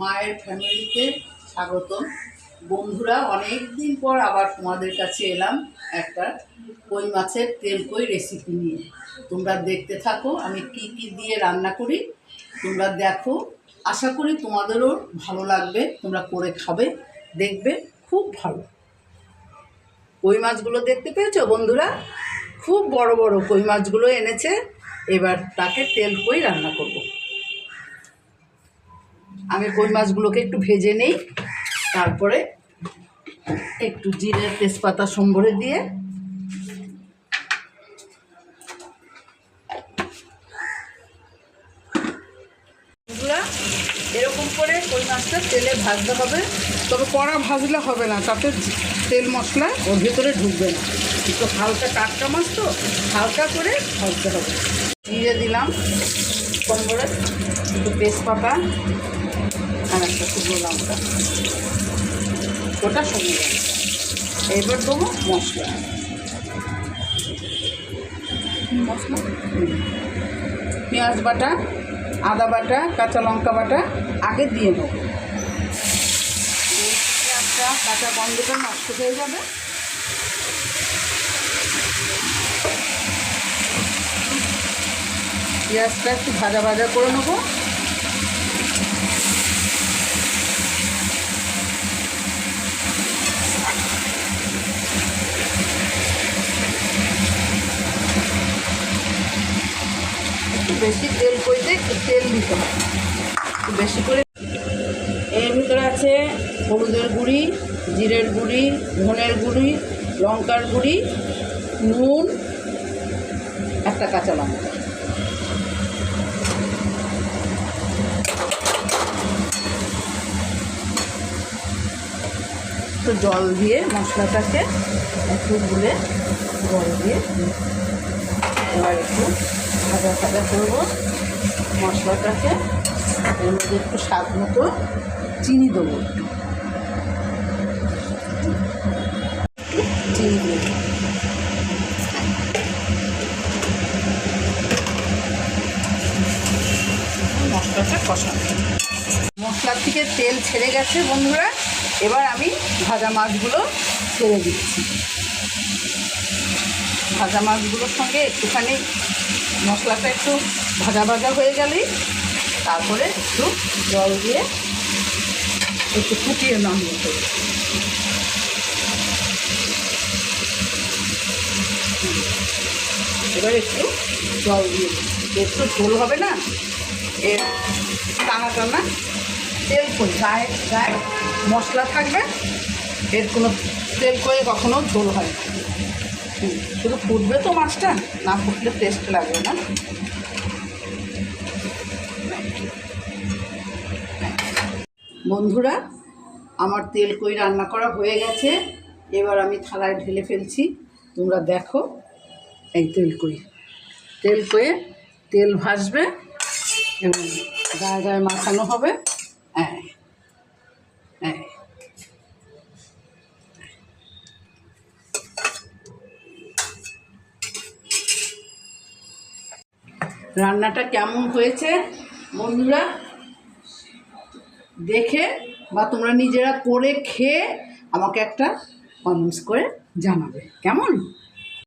মায়ের ফ্যামিলিতে স্বাগতম। বন্ধুরা অনেক দিন পর আবার তোমাদের কাছে এলাম একটা কই মাছের তেল কই রেসিপি নিয়ে। তোমরা দেখতে থাকো, আমি কি কি দিয়ে রান্না করি। তোমরা দেখো, আশা করি তোমাদেরও ভালো লাগবে, তোমরা করে খাবে, দেখবে, খুব ভালো। কই মাছগুলো দেখতে পেয়েছ বন্ধুরা? খুব বড় বড় কই মাছগুলো এনেছে, এবার তাকে তেল কই রান্না করব। আমি কই মাছগুলোকে একটু ভেজে নেই। তারপরে একটু জিরে তেজপাতা সম্বরে দিয়ে এরকম করে কই মাছটা তেলে ভাজতে হবে। তবে কড়া ভাজলে হবে না তাতে তেল মশলা ওর ভেতরে ঢুকবে না। একটু হালকা টাটকা মাছ তো হালকা করে ভাজতে হবে। জিরে দিলাম কম করে একটু তেজপাতা আর একটা শুকনো লঙ্কা। ওটা লঙ্কা। এবার দেবো মশলা। মশলা? পেঁয়াজ বাটা, আদা বাটা, কাঁচা লঙ্কা বাটা, আগে দিয়ে দেবো। পেঁয়াজটা কাঁচা গন্ধটা নষ্ট হয়ে যাবে। পেঁয়াজটা একটু ভাজা ভাজা করে নেব। বেশি তেল একটু তেল দিতে একটু বেশি করে এর ভিতরে আছে হলুদের গুঁড়ি জিরের গুঁড়ি ধনের গুঁড়ি লঙ্কার গুঁড়ি নুন একটা কাঁচা লঙ্কা। একটু জল দিয়ে মশলাটাকে একটু গুলে জল দিয়ে এবার একটু ভাজা ভাজা করব মশলাটাকে। এর মধ্যে একটু স্বাদ মতো চিনি দেবো। চিনি দেবো। মশলাটা মশলার থেকে তেল ছেড়ে গেছে বন্ধুরা। এবার আমি ভাজা মাছগুলো ছেড়ে দিচ্ছি। ভাজা মাছগুলোর সঙ্গে একটুখানি মশলাটা একটু ভাজা ভাজা হয়ে গেলেই তারপরে একটু জল দিয়ে একটু ফুটিয়ে নামিয়ে দেবো এবার একটু জল দিয়ে একটু ঝোল হবে না, এর টানা টানা তেল কই গায়ে গায়ে মশলা থাকবে, এর কোনো তেল করে কখনো ঝোল হয় না। শুধু ফুটবে তো মাছটা? না ফুটলে টেস্ট লাগবে না। বন্ধুরা, আমার তেল কই রান্না করা হয়ে গেছে। এবার আমি থালায় ঢেলে ফেলছি। তোমরা দেখো এই তেল কই। তেল কয়ে তেল ভাসবে এবং গায়ে গায়ে মাখানো হবে। রান্নাটা কেমন হয়েছে বন্ধুরা দেখে বা তোমরা নিজেরা করে খেয়ে আমাকে একটা কমেন্টস করে জানাবে। কেমন?